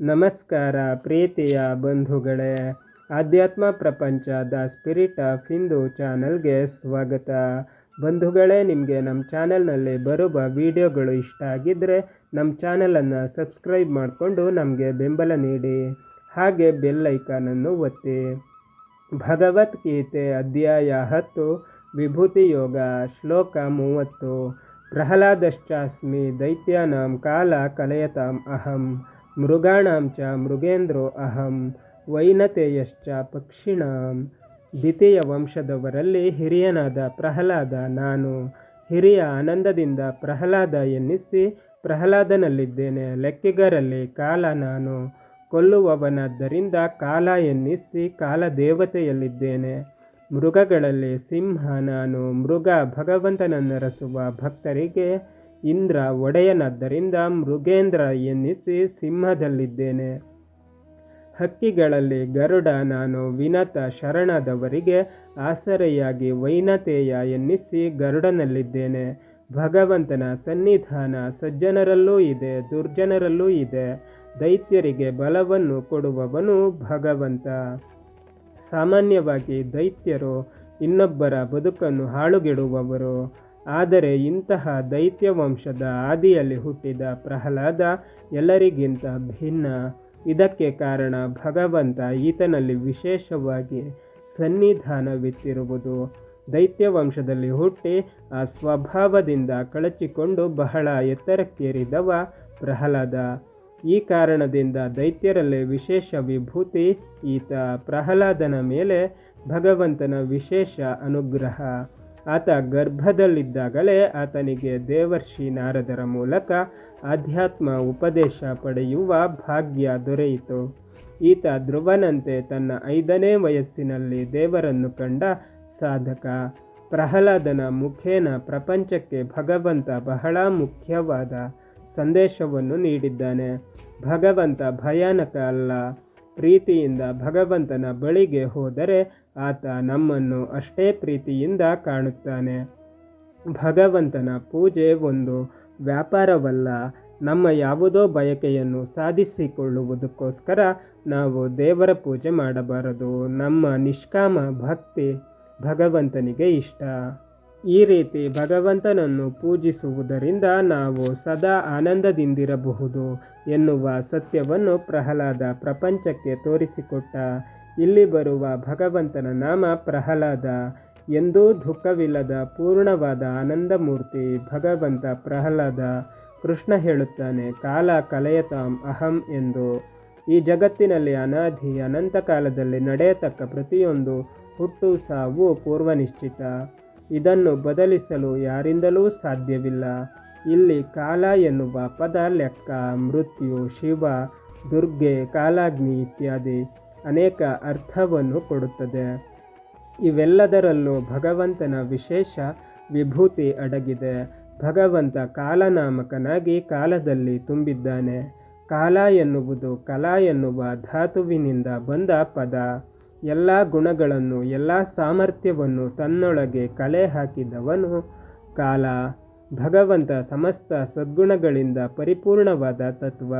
ನಮಸ್ಕಾರ ಪ್ರೀತಿಯ ಬಂಧುಗಳೇ, ಆಧ್ಯಾತ್ಮ ಪ್ರಪಂಚ ದ ಸ್ಪಿರಿಟ್ ಆಫ್ ಹಿಂದೂ ಚಾನಲ್ಗೆ ಸ್ವಾಗತ. ಬಂಧುಗಳೇ, ನಿಮಗೆ ನಮ್ಮ ಚಾನಲ್ನಲ್ಲಿ ಬರುವ ವಿಡಿಯೋಗಳು ಇಷ್ಟ ಆಗಿದ್ದರೆ ನಮ್ಮ ಚಾನಲನ್ನು ಸಬ್ಸ್ಕ್ರೈಬ್ ಮಾಡಿಕೊಂಡು ನಮಗೆ ಬೆಂಬಲ ನೀಡಿ. ಹಾಗೆ ಬೆಲ್ ಐಕಾನನ್ನು ಒತ್ತಿ. ಭಗವದ್ಗೀತೆ ಅಧ್ಯಾಯ ಹತ್ತು, ವಿಭೂತಿ ಯೋಗ, ಶ್ಲೋಕ ಮೂವತ್ತು. ಪ್ರಹ್ಲಾದಶ್ಚಾಸ್ಮಿ ದೈತ್ಯಾನಾಂ ಕಾಲ ಕಲಯತಾಂ ಅಹಂ. ಮೃಗಾಣಾಂ ಚ ಮೃಗೇಂದ್ರೋ ಅಹಂ ವೈನತೆಯಶ್ಚ ಪಕ್ಷಿಣಾಂ ದ್ವಿತೀಯ ವಂಶದವರಲ್ಲಿ ಹಿರಿಯನಾದ ಪ್ರಹ್ಲಾದ ನಾನು ಹಿರಿಯ ಆನಂದದಿಂದ ಪ್ರಹ್ಲಾದ ಎನ್ನಿಸಿ ಪ್ರಹ್ಲಾದನಲ್ಲಿದ್ದೇನೆ, ಲೆಕ್ಕಿಗರಲ್ಲಿ ಕಾಲ ನಾನು ಕೊಲ್ಲುವವನಾದ್ದರಿಂದ ಕಾಲ ಎನ್ನಿಸಿ ಕಾಲ ದೇವತೆಯಲ್ಲಿದ್ದೇನೆ. ಮೃಗಗಳಲ್ಲಿ ಸಿಂಹ, ನಾನು ಮೃಗ ಭಗವಂತನನ್ನರಸುವ ಭಕ್ತರಿಗೆ ಇಂದ್ರ ಒಡೆಯನದ್ದರಿಂದ ಮೃಗೇಂದ್ರ ಎನ್ನಿಸಿ ಸಿಂಹದಲ್ಲಿದ್ದೇನೆ. ಹಕ್ಕಿಗಳಲ್ಲಿ ಗರುಡ ನಾನು ವಿನತ ಶರಣದವರಿಗೆ ಆಸರೆಯಾಗಿ ವೈನತೆಯ ಎನ್ನಿಸಿ ಗರುಡನಲ್ಲಿದ್ದೇನೆ. ಭಗವಂತನ ಸನ್ನಿಧಾನ ಸಜ್ಜನರಲ್ಲೂ ಇದೆ, ದುರ್ಜನರಲ್ಲೂ ಇದೆ. ದೈತ್ಯರಿಗೆ ಬಲವನ್ನು ಕೊಡುವವನು ಭಗವಂತ. ಸಾಮಾನ್ಯವಾಗಿ ದೈತ್ಯರು ಇನ್ನೊಬ್ಬರ ಬದುಕನ್ನು ಹಾಳುಗೆಡುವವರು. ಆದರೆ ಇಂತಹ ದೈತ್ಯ ವಂಶದ ಆದಿಯಲ್ಲಿ ಹುಟ್ಟಿದ ಪ್ರಹ್ಲಾದ ಎಲ್ಲರಿಗಿಂತ ಭಿನ್ನ. ಇದಕ್ಕೆ ಕಾರಣ ಭಗವಂತ ಈತನಲ್ಲಿ ವಿಶೇಷವಾಗಿ ಸನ್ನಿಧಾನವಿತ್ತಿರುವುದು. ದೈತ್ಯ ವಂಶದಲ್ಲಿ ಹುಟ್ಟಿ ಆ ಸ್ವಭಾವದಿಂದ ಕಳಚಿಕೊಂಡು ಬಹಳ ಎತ್ತರಕ್ಕೇರಿದವ ಪ್ರಹ್ಲಾದ. ಈ ಕಾರಣದಿಂದ ದೈತ್ಯರಲ್ಲೇ ವಿಶೇಷ ವಿಭೂತಿ ಈತ ಪ್ರಹ್ಲಾದನ ಮೇಲೆ ಭಗವಂತನ ವಿಶೇಷ ಅನುಗ್ರಹ. ಆತ ಗರ್ಭದಲ್ಲಿದ್ದಾಗಲೇ ಆತನಿಗೆ ದೇವರ್ಷಿ ನಾರದರ ಮೂಲಕ ಆಧ್ಯಾತ್ಮ ಉಪದೇಶ ಪಡೆಯುವ ಭಾಗ್ಯ ದೊರೆಯಿತು. ಈತ ಧ್ರುವನಂತೆ ತನ್ನ ಐದನೇ ವಯಸ್ಸಿನಲ್ಲಿ ದೇವರನ್ನು ಕಂಡ ಸಾಧಕ. ಪ್ರಹ್ಲಾದನ ಮುಖೇನ ಪ್ರಪಂಚಕ್ಕೆ ಭಗವಂತ ಬಹಳ ಮುಖ್ಯವಾದ ಸಂದೇಶವನ್ನು ನೀಡಿದ್ದಾನೆ. ಭಗವಂತ ಭಯಾನಕ ಅಲ್ಲ. ಪ್ರೀತಿಯಿಂದ ಭಗವಂತನ ಬಳಿಗೆ ಹೋದರೆ ಆತ ನಮ್ಮನ್ನು ಅಷ್ಟೇ ಪ್ರೀತಿಯಿಂದ ಕಾಣುತ್ತಾನೆ. ಭಗವಂತನ ಪೂಜೆ ಒಂದು ವ್ಯಾಪಾರವಲ್ಲ, ನಮ್ಮ ಯಾವುದೋ ಬಯಕೆಯನ್ನು ಸಾಧಿಸಿಕೊಳ್ಳುವುದಕ್ಕೋಸ್ಕರ ನಾವು ದೇವರ ಪೂಜೆ ಮಾಡಬಾರದು. ನಮ್ಮ ನಿಷ್ಕಾಮ ಭಕ್ತಿ ಭಗವಂತನಿಗೆ ಇಷ್ಟ. ಈ ರೀತಿ ಭಗವಂತನನ್ನು ಪೂಜಿಸುವುದರಿಂದ ನಾವು ಸದಾ ಆನಂದದಿಂದಿರಬಹುದು ಎನ್ನುವ ಸತ್ಯವನ್ನು ಪ್ರಹ್ಲಾದ ಪ್ರಪಂಚಕ್ಕೆ ತೋರಿಸಿಕೊಟ್ಟ. ಇಲ್ಲಿ ಬರುವ ಭಗವಂತನ ನಾಮ ಪ್ರಹ್ಲಾದ. ಎಂದೂ ದುಃಖವಿಲ್ಲದ ಪೂರ್ಣವಾದ ಆನಂದಮೂರ್ತಿ ಭಗವಂತ ಪ್ರಹ್ಲಾದ. ಕೃಷ್ಣ ಹೇಳುತ್ತಾನೆ, ಕಾಲ ಕಲೆಯತಾಂ ಅಹಂ ಎಂದು. ಈ ಜಗತ್ತಿನಲ್ಲಿ ಅನಾಧಿ ಅನಂತ ಕಾಲದಲ್ಲಿ ನಡೆಯತಕ್ಕ ಪ್ರತಿಯೊಂದು ಹುಟ್ಟು, ಸಾವು ಪೂರ್ವನಿಶ್ಚಿತ. ಇದನ್ನು ಬದಲಿಸಲು ಯಾರಿಂದಲೂ ಸಾಧ್ಯವಿಲ್ಲ. ಇಲ್ಲಿ ಕಾಲ ಎನ್ನುವ ಪದ ಲೆಕ್ಕ, ಮೃತ್ಯು, ಶಿವ, ದುರ್ಗೆ, ಕಾಲಾಗ್ನಿ ಇತ್ಯಾದಿ. ಅನೇಕ ಅರ್ಥವನ್ನು ಕೊಡುತ್ತದೆ. ಇವೆಲ್ಲದರಲ್ಲೂ ಭಗವಂತನ ವಿಶೇಷ ವಿಭೂತಿ ಅಡಗಿದೆ. ಭಗವಂತ ಕಾಲನಾಮಕನಾಗಿ ಕಾಲದಲ್ಲಿ ತುಂಬಿದ್ದಾನೆ. ಕಾಲ ಎನ್ನುವುದು ಕಲಾ ಎನ್ನುವ ಧಾತುವಿನಿಂದ ಬಂದ ಪದ. ಎಲ್ಲ ಗುಣಗಳನ್ನು, ಎಲ್ಲ ಸಾಮರ್ಥ್ಯವನ್ನು ತನ್ನೊಳಗೆ ಕಲೆ ಹಾಕಿದವನು ಕಾಲ. ಭಗವಂತ ಸಮಸ್ತ ಸದ್ಗುಣಗಳಿಂದ ಪರಿಪೂರ್ಣವಾದ ತತ್ವ.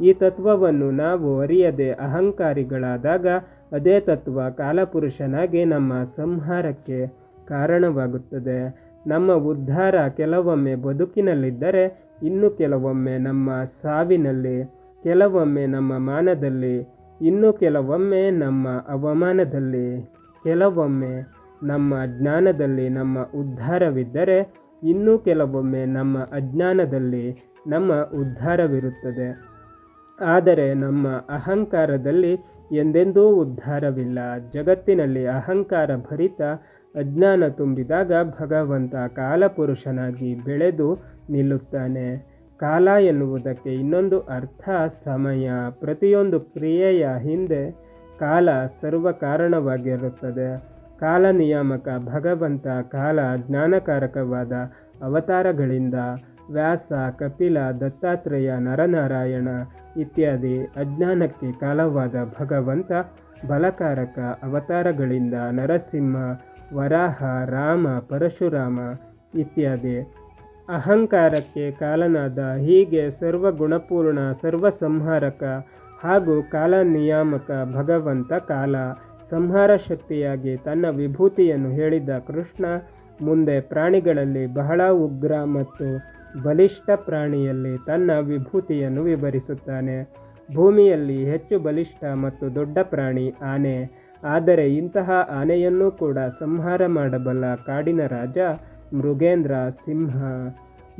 ಈ ತತ್ವವನ್ನು ನಾವು ಅರಿಯದೆ ಅಹಂಕಾರಿಗಳಾದಾಗ ಅದೇ ತತ್ವ ಕಾಲಪುರುಷನಾಗಿ ನಮ್ಮ ಸಂಹಾರಕ್ಕೆ ಕಾರಣವಾಗುತ್ತದೆ. ನಮ್ಮ ಉದ್ಧಾರ ಕೆಲವೊಮ್ಮೆ ಬದುಕಿನಲ್ಲಿದ್ದರೆ, ಇನ್ನು ಕೆಲವೊಮ್ಮೆ ನಮ್ಮ ಸಾವಿನಲ್ಲಿ, ಕೆಲವೊಮ್ಮೆ ನಮ್ಮ ಮಾನದಲ್ಲಿ, ಇನ್ನು ಕೆಲವೊಮ್ಮೆ ನಮ್ಮ ಅವಮಾನದಲ್ಲಿ, ಕೆಲವೊಮ್ಮೆ ನಮ್ಮ ಜ್ಞಾನದಲ್ಲಿ ನಮ್ಮ ಉದ್ಧಾರವಿದ್ದರೆ, ಇನ್ನೂ ಕೆಲವೊಮ್ಮೆ ನಮ್ಮ ಅಜ್ಞಾನದಲ್ಲಿ ನಮ್ಮ ಉದ್ಧಾರವಿರುತ್ತದೆ. ಆದರೆ ನಮ್ಮ ಅಹಂಕಾರದಲ್ಲಿ ಎಂದೆಂದೂ ಉದ್ಧಾರವಿಲ್ಲ. ಜಗತ್ತಿನಲ್ಲಿ ಅಹಂಕಾರ ಭರಿತ ಅಜ್ಞಾನ ತುಂಬಿದಾಗ ಭಗವಂತ ಕಾಲಪುರುಷನಾಗಿ ಬೆಳೆದು ನಿಲ್ಲುತ್ತಾನೆ. ಕಾಲ ಎನ್ನುವುದಕ್ಕೆ ಇನ್ನೊಂದು ಅರ್ಥ ಸಮಯ. ಪ್ರತಿಯೊಂದು ಕ್ರಿಯೆಯ ಹಿಂದೆ ಕಾಲ ಸರ್ವ ಕಾರಣವಾಗಿರುತ್ತದೆ. ಕಾಲ ನಿಯಾಮಕ ಭಗವಂತ ಕಾಲ ಜ್ಞಾನಕಾರಕವಾದ ಅವತಾರಗಳಿಂದ ವ್ಯಾಸ, ಕಪಿಲ, ದತ್ತಾತ್ರೇಯ, ನರನಾರಾಯಣ ಇತ್ಯಾದಿ ಅಜ್ಞಾನಕ್ಕೆ ಕಾಲವಾದ ಭಗವಂತ, ಬಲಕಾರಕ, ಅವತಾರಗಳಿಂದ ನರಸಿಂಹ, ವರಾಹ, ರಾಮ, ಪರಶುರಾಮ ಇತ್ಯಾದಿ. ಅಹಂಕಾರಕ್ಕೆ ಕಾಲನಾದ ಹೀಗೆ ಸರ್ವಗುಣಪೂರ್ಣ, ಸರ್ವಸಂಹಾರಕ ಸರ್ವ ಸಂಹಾರಕ ಹಾಗೂ ಕಾಲ ನಿಯಾಮಕ ಭಗವಂತ ಕಾಲ, ಸಂಹಾರ ಶಕ್ತಿಯಾಗಿ ತನ್ನ ವಿಭೂತಿಯನ್ನು ಹೇಳಿದ ಕೃಷ್ಣ ಮುಂದೆ ಪ್ರಾಣಿಗಳಲ್ಲಿ ಬಹಳ ಉಗ್ರ ಮತ್ತು ಬಲಿಷ್ಠ ಪ್ರಾಣಿಯಲ್ಲಿ ತನ್ನ ವಿಭೂತಿಯನ್ನು ವಿವರಿಸುತ್ತಾನೆ. ಭೂಮಿಯಲ್ಲಿ ಹೆಚ್ಚು ಬಲಿಷ್ಠ ಮತ್ತು ದೊಡ್ಡ ಪ್ರಾಣಿ ಆನೆ. ಆದರೆ ಇಂತಹ ಆನೆಯನ್ನೂ ಕೂಡ ಸಂಹಾರ ಮಾಡಬಲ್ಲ ಕಾಡಿನ ರಾಜ ಮೃಗೇಂದ್ರ ಸಿಂಹ.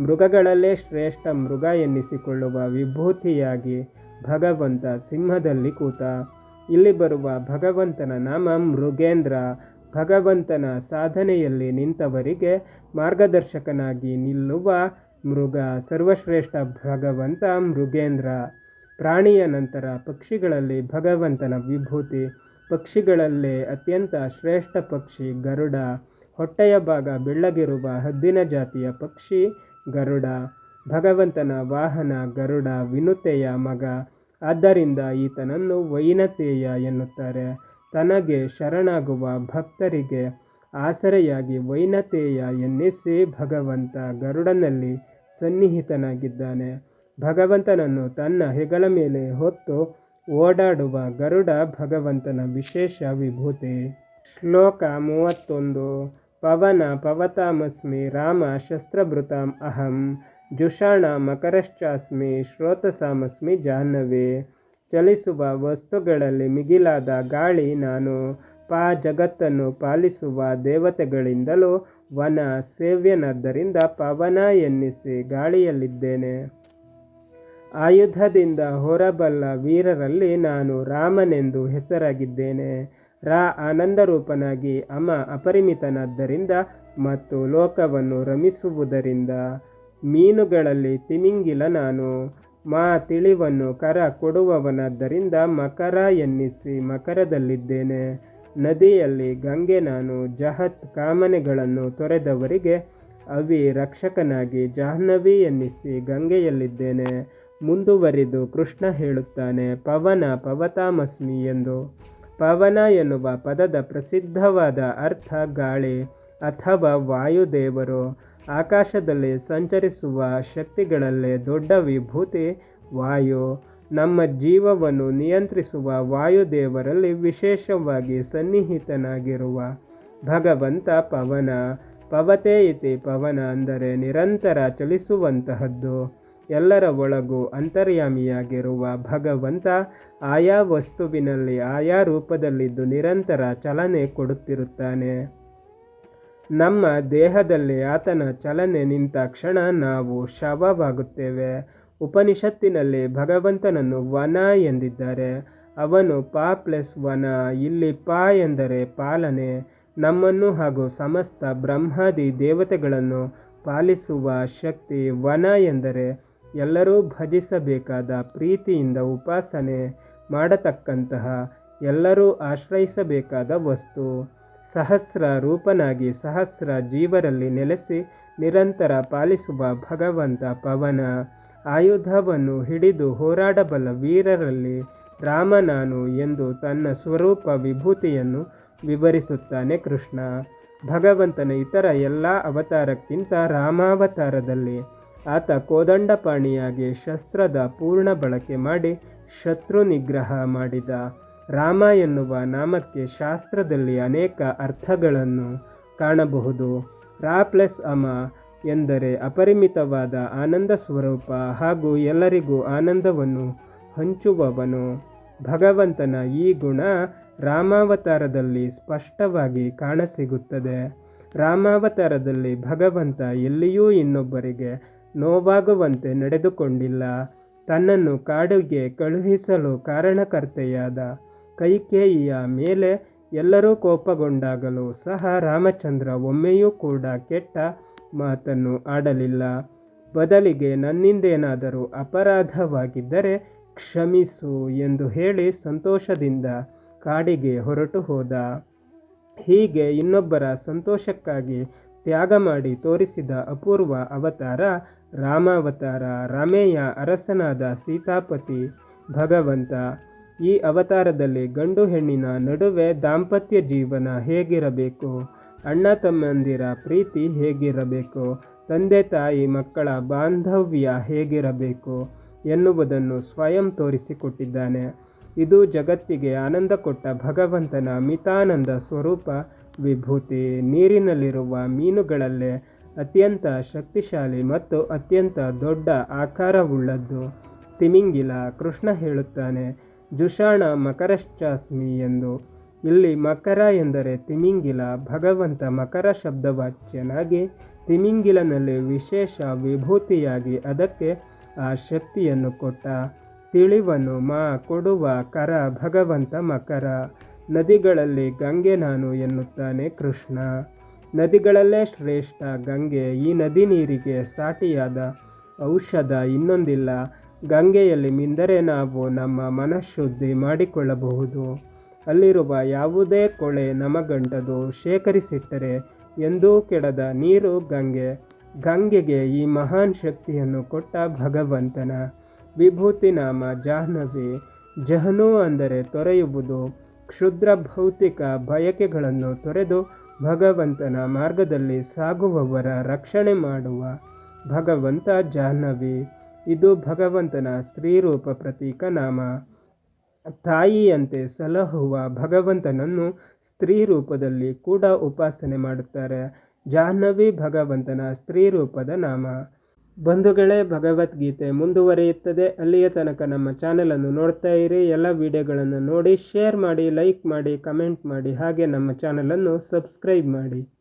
ಮೃಗಗಳಲ್ಲೇ ಶ್ರೇಷ್ಠ ಮೃಗ ಎನ್ನಿಸಿಕೊಳ್ಳುವ ವಿಭೂತಿಯಾಗಿ ಭಗವಂತ ಸಿಂಹದಲ್ಲಿ ಕೂತ. ಇಲ್ಲಿ ಬರುವ ಭಗವಂತನ ನಾಮ ಮೃಗೇಂದ್ರ. ಭಗವಂತನ ಸಾಧನೆಯಲ್ಲಿ ನಿಂತವರಿಗೆ ಮಾರ್ಗದರ್ಶಕನಾಗಿ ನಿಲ್ಲುವ ಮೃಗ ಸರ್ವಶ್ರೇಷ್ಠ ಭಗವಂತ ಮೃಗೇಂದ್ರ. ಪ್ರಾಣಿಯ ನಂತರ ಪಕ್ಷಿಗಳಲ್ಲಿ ಭಗವಂತನ ವಿಭೂತಿ. ಪಕ್ಷಿಗಳಲ್ಲೇ ಅತ್ಯಂತ ಶ್ರೇಷ್ಠ ಪಕ್ಷಿ ಗರುಡ. ಹೊಟ್ಟೆಯ ಭಾಗ ಬೆಳ್ಳಗಿರುವ ಹದ್ದಿನ ಜಾತಿಯ ಪಕ್ಷಿ ಗರುಡ. ಭಗವಂತನ ವಾಹನ ಗರುಡ ವಿನುತೆಯ ಮಗ. ಆದ್ದರಿಂದ ಈತನನ್ನು ವೈನತೇಯ ಎನ್ನುತ್ತಾರೆ. ತನಗೆ ಶರಣಾಗುವ ಭಕ್ತರಿಗೆ ಆಸರೆಯಾಗಿ ವೈನತೆಯ ಎನ್ನಿಸಿ ಭಗವಂತ ಗರುಡನಲ್ಲಿ ಸನ್ನಿಹಿತನಾಗಿದ್ದಾನೆ. ಭಗವಂತನನ್ನು ತನ್ನ ಹೆಗಲ ಮೇಲೆ ಹೊತ್ತು ಓಡಾಡುವ ಗರುಡ ಭಗವಂತನ ವಿಶೇಷ ವಿಭೂತಿ. ಶ್ಲೋಕ ಮೂವತ್ತೊಂದು. ಪವನ ಪವತಾಮಸ್ಮಿ ರಾಮ ಶಸ್ತ್ರಭೃತಾಂ ಅಹಂ. ಜುಷಾಣ ಮಕರಶ್ಚಾಸ್ಮಿ ಶ್ರೋತಸಾಮಸ್ಮಿ ಜಾಹ್ನವೇ. ಚಲಿಸುವ ವಸ್ತುಗಳಲ್ಲಿ ಮಿಗಿಲಾದ ಗಾಳಿ ನಾನು. ಪಾ ಜಗತ್ತನ್ನು ಪಾಲಿಸುವ ದೇವತೆಗಳಿಂದಲೂ ವನ ಸೇವ್ಯನಾದ್ದರಿಂದ ಪವನ ಎನ್ನಿಸಿ ಗಾಳಿಯಲ್ಲಿದ್ದೇನೆ. ಆಯುಧದಿಂದ ಹೊರಬಲ್ಲ ವೀರರಲ್ಲಿ ನಾನು ರಾಮನೆಂದು ಹೆಸರಾಗಿದ್ದೇನೆ. ರಾ ಆನಂದರೂಪನಾಗಿ ಅಮ ಅಪರಿಮಿತನಾದ್ದರಿಂದ ಮತ್ತು ಲೋಕವನ್ನು ರಮಿಸುವುದರಿಂದ ಮೀನುಗಳಲ್ಲಿ ತಿಮಿಂಗಿಲ ನಾನು. ಮಾ ತಿಳಿವನ್ನು ಕರ ಕೊಡುವವನಾದ್ದರಿಂದ ಮಕರ ಎನ್ನಿಸಿ ಮಕರದಲ್ಲಿದ್ದೇನೆ. ನದಿಯಲ್ಲಿ ಗಂಗೆ ನಾನು ಜಹತ್ ಕಾಮನೆಗಳನ್ನು ತೊರೆದವರಿಗೆ ಅವಿ ರಕ್ಷಕನಾಗಿ ಜಾಹ್ನವಿ ಎನ್ನಿಸಿ ಗಂಗೆಯಲ್ಲಿದ್ದೇನೆ. ಮುಂದುವರಿದು ಕೃಷ್ಣ ಹೇಳುತ್ತಾನೆ, ಪವನ ಪವತಾಮಸ್ಮಿ ಎಂದು. ಪವನ ಎನ್ನುವ ಪದದ ಪ್ರಸಿದ್ಧವಾದ ಅರ್ಥ ಗಾಳಿ ಅಥವಾ ವಾಯುದೇವರು. ಆಕಾಶದಲ್ಲಿ ಸಂಚರಿಸುವ ಶಕ್ತಿಗಳಲ್ಲೇ ದೊಡ್ಡ ವಿಭೂತಿ ವಾಯು. ನಮ್ಮ ಜೀವವನ್ನು ನಿಯಂತ್ರಿಸುವ ವಾಯುದೇವರಲ್ಲಿ ವಿಶೇಷವಾಗಿ ಸನ್ನಿಹಿತನಾಗಿರುವ ಭಗವಂತ ಪವನ. ಪವತೆ ಇತಿ ಪವನ ಅಂದರೆ ನಿರಂತರ ಚಲಿಸುವಂತಹದ್ದು. ಎಲ್ಲರ ಒಳಗೂ ಅಂತರ್ಯಾಮಿಯಾಗಿರುವ ಭಗವಂತ ಆಯಾ ವಸ್ತುವಿನಲ್ಲಿ ಆಯಾ ರೂಪದಲ್ಲಿದ್ದು ನಿರಂತರ ಚಲನೆ ಕೊಡುತ್ತಿರುತ್ತಾನೆ. ನಮ್ಮ ದೇಹದಲ್ಲಿ ಆತನ ಚಲನೆ ನಿಂತ ಕ್ಷಣ ನಾವು ಶವವಾಗುತ್ತೇವೆ. ಉಪನಿಷತ್ತಿನಲ್ಲಿ ಭಗವಂತನನ್ನು ವನ ಎಂದಿದ್ದಾರೆ. ಅವನು ಪಾ ಪ್ಲಸ್ ವನ, ಇಲ್ಲಿ ಪಾ ಎಂದರೆ ಪಾಲನೆ. ನಮ್ಮನ್ನು ಹಾಗೂ ಸಮಸ್ತ ಬ್ರಹ್ಮಾದಿ ದೇವತೆಗಳನ್ನು ಪಾಲಿಸುವ ಶಕ್ತಿ ವನ ಎಂದರೆ ಎಲ್ಲರೂ ಭಜಿಸಬೇಕಾದ ಪ್ರೀತಿಯಿಂದ ಉಪಾಸನೆ ಮಾಡತಕ್ಕಂತಹ, ಎಲ್ಲರೂ ಆಶ್ರಯಿಸಬೇಕಾದ ವಸ್ತು. ಸಹಸ್ರ ರೂಪನಾಗಿ ಸಹಸ್ರ ಜೀವರಲ್ಲಿ ನೆಲೆಸಿ ನಿರಂತರ ಪಾಲಿಸುವ ಭಗವಂತ ಪವನ. ಆಯುಧವನ್ನು ಹಿಡಿದು ಹೋರಾಡಬಲ್ಲ ವೀರರಲ್ಲಿ ರಾಮ ನಾನು ಎಂದು ತನ್ನ ಸ್ವರೂಪ ವಿಭೂತಿಯನ್ನು ವಿವರಿಸುತ್ತಾನೆ ಕೃಷ್ಣ. ಭಗವಂತನ ಇತರ ಎಲ್ಲ ಅವತಾರಕ್ಕಿಂತ ರಾಮಾವತಾರದಲ್ಲಿ ಆತ ಕೋದಂಡಪಾಣಿಯಾಗಿ ಶಸ್ತ್ರದ ಪೂರ್ಣ ಬಳಕೆ ಮಾಡಿ ಶತ್ರು ನಿಗ್ರಹ ಮಾಡಿದ. ರಾಮ ಎನ್ನುವ ನಾಮಕ್ಕೆ ಶಾಸ್ತ್ರದಲ್ಲಿ ಅನೇಕ ಅರ್ಥಗಳನ್ನು ಕಾಣಬಹುದು. ರಾ ಪ್ಲಸ್ ಅಮ ಎಂದರೆ ಅಪರಿಮಿತವಾದ ಆನಂದ ಸ್ವರೂಪ ಹಾಗೂ ಎಲ್ಲರಿಗೂ ಆನಂದವನ್ನು ಹಂಚುವವನು. ಭಗವಂತನ ಈ ಗುಣ ರಾಮಾವತಾರದಲ್ಲಿ ಸ್ಪಷ್ಟವಾಗಿ ಕಾಣಸಿಗುತ್ತದೆ. ರಾಮಾವತಾರದಲ್ಲಿ ಭಗವಂತ ಎಲ್ಲಿಯೂ ಇನ್ನೊಬ್ಬರಿಗೆ ನೋವಾಗುವಂತೆ ನಡೆದುಕೊಂಡಿಲ್ಲ. ತನ್ನನ್ನು ಕಾಡಿಗೆ ಕಳುಹಿಸಲು ಕಾರಣಕರ್ತೆಯಾದ ಕೈಕೇಯಿಯ ಮೇಲೆ ಎಲ್ಲರೂ ಕೋಪಗೊಂಡಾಗಲೂ ಸಹ ರಾಮಚಂದ್ರ ಒಮ್ಮೆಯೂ ಕೂಡ ಕೆಟ್ಟ ಮಾತನ್ನು ಆಡಲಿಲ್ಲ. ಬದಲಿಗೆ ನನ್ನಿಂದೇನಾದರೂ ಅಪರಾಧವಾಗಿದ್ದರೆ ಕ್ಷಮಿಸು ಎಂದು ಹೇಳಿ ಸಂತೋಷದಿಂದ ಕಾಡಿಗೆ ಹೊರಟು ಹೋದ. ಹೀಗೆ ಇನ್ನೊಬ್ಬರ ಸಂತೋಷಕ್ಕಾಗಿ ತ್ಯಾಗ ಮಾಡಿ ತೋರಿಸಿದ ಅಪೂರ್ವ ಅವತಾರ ರಾಮಾವತಾರ ರಮೆಯ ಅರಸನಾದ ಸೀತಾಪತಿ ಭಗವಂತ. ಈ ಅವತಾರದಲ್ಲಿ ಗಂಡು ಹೆಣ್ಣಿನ ನಡುವೆ ದಾಂಪತ್ಯ ಜೀವನ ಹೇಗಿರಬೇಕು? ಅಣ್ಣ ತಮ್ಮಂದಿರ ಪ್ರೀತಿ ಹೇಗಿರಬೇಕು? ತಂದೆ ತಾಯಿ ಮಕ್ಕಳ ಬಾಂಧವ್ಯ ಹೇಗಿರಬೇಕು ಎನ್ನುವುದನ್ನು ಸ್ವಯಂ ತೋರಿಸಿಕೊಟ್ಟಿದ್ದಾನೆ. ಇದು ಜಗತ್ತಿಗೆ ಆನಂದ ಕೊಟ್ಟ ಭಗವಂತನ ಮಿತಾನಂದ ಸ್ವರೂಪ. ವಿಭೂತಿ ನೀರಿನಲ್ಲಿರುವ ಮೀನುಗಳಲ್ಲೇ ಅತ್ಯಂತ ಶಕ್ತಿಶಾಲಿ ಮತ್ತು ಅತ್ಯಂತ ದೊಡ್ಡ ಆಕಾರವುಳ್ಳದ್ದು. ತಿಮಿಂಗಿಲ ಕೃಷ್ಣ ಹೇಳುತ್ತಾನೆ, ಜುಷಾಣ ಮಕರಶ್ಚಾಸ್ಮಿ ಎಂದು. ಇಲ್ಲಿ ಮಕರ ಎಂದರೆ ತಿಮಿಂಗಿಲ, ಭಗವಂತ ಮಕರ ಶಬ್ದವಾಚ್ಯನಾಗಿ ತಿಮಿಂಗಿಲನಲ್ಲಿ ವಿಶೇಷ ವಿಭೂತಿಯಾಗಿ ಅದಕ್ಕೆ ಆ ಶಕ್ತಿಯನ್ನು ಕೊಟ್ಟ. ತಿಳಿವನು, ಮಾ, ಕೊಡುವ ಕರ, ಭಗವಂತ ಮಕರ. ನದಿಗಳಲ್ಲಿ ಗಂಗೆ ನಾನು ಎನ್ನುತ್ತಾನೆ ಕೃಷ್ಣ. ನದಿಗಳಲ್ಲೇ ಶ್ರೇಷ್ಠ ಗಂಗೆ, ಈ ನದಿ ನೀರಿಗೆ ಸಾಟಿಯಾದ ಔಷಧ ಇನ್ನೊಂದಿಲ್ಲ. ಗಂಗೆಯಲ್ಲಿ ಮಿಂದರೆ ನಾವು ನಮ್ಮ ಮನಃಶುದ್ಧಿ ಮಾಡಿಕೊಳ್ಳಬಹುದು. ಅಲ್ಲಿರುವ ಯಾವುದೇ ಕೊಳೆ ನಮಗಂಟದು ಶೇಖರಿಸಿಟ್ಟರೆ ಎಂದೂ ಕೆಡದ ನೀರು ಗಂಗೆ. ಗಂಗೆಗೆ ಈ ಮಹಾನ್ ಶಕ್ತಿಯನ್ನು ಕೊಟ್ಟ ಭಗವಂತನ ವಿಭೂತಿ ನಾಮ ಜಾಹ್ನವಿ. ಜಹನು ಅಂದರೆ ತೊರೆಯುವುದು. ಕ್ಷುದ್ರ ಭೌತಿಕ ಬಯಕೆಗಳನ್ನು ತೊರೆದು ಭಗವಂತನ ಮಾರ್ಗದಲ್ಲಿ ಸಾಗುವವರ ರಕ್ಷಣೆ ಮಾಡುವ ಭಗವಂತ ಜಾಹ್ನವಿ. ಇದು ಭಗವಂತನ ಸ್ತ್ರೀರೂಪ ಪ್ರತೀಕ ನಾಮ. ತಾಯಿಯಂತೆ ಸಲಹುವ ಭಗವಂತನನ್ನು ಸ್ತ್ರೀ ರೂಪದಲ್ಲಿ ಕೂಡ ಉಪಾಸನೆ ಮಾಡುತ್ತಾರೆ. ಜಾಹ್ನವಿ ಭಗವಂತನ ಸ್ತ್ರೀ ರೂಪದ ನಾಮ. ಬಂಧುಗಳೇ, ಭಗವದ್ಗೀತೆ ಮುಂದುವರಿಯುತ್ತದೆ. ಅಲ್ಲಿಯ ತನಕ ನಮ್ಮ ಚಾನಲನ್ನು ನೋಡ್ತಾ ಇರಿ. ಎಲ್ಲ ವಿಡಿಯೋಗಳನ್ನು ನೋಡಿ, ಶೇರ್ ಮಾಡಿ, ಲೈಕ್ ಮಾಡಿ, ಕಮೆಂಟ್ ಮಾಡಿ, ಹಾಗೆ ನಮ್ಮ ಚಾನಲನ್ನು ಸಬ್ಸ್ಕ್ರೈಬ್ ಮಾಡಿ.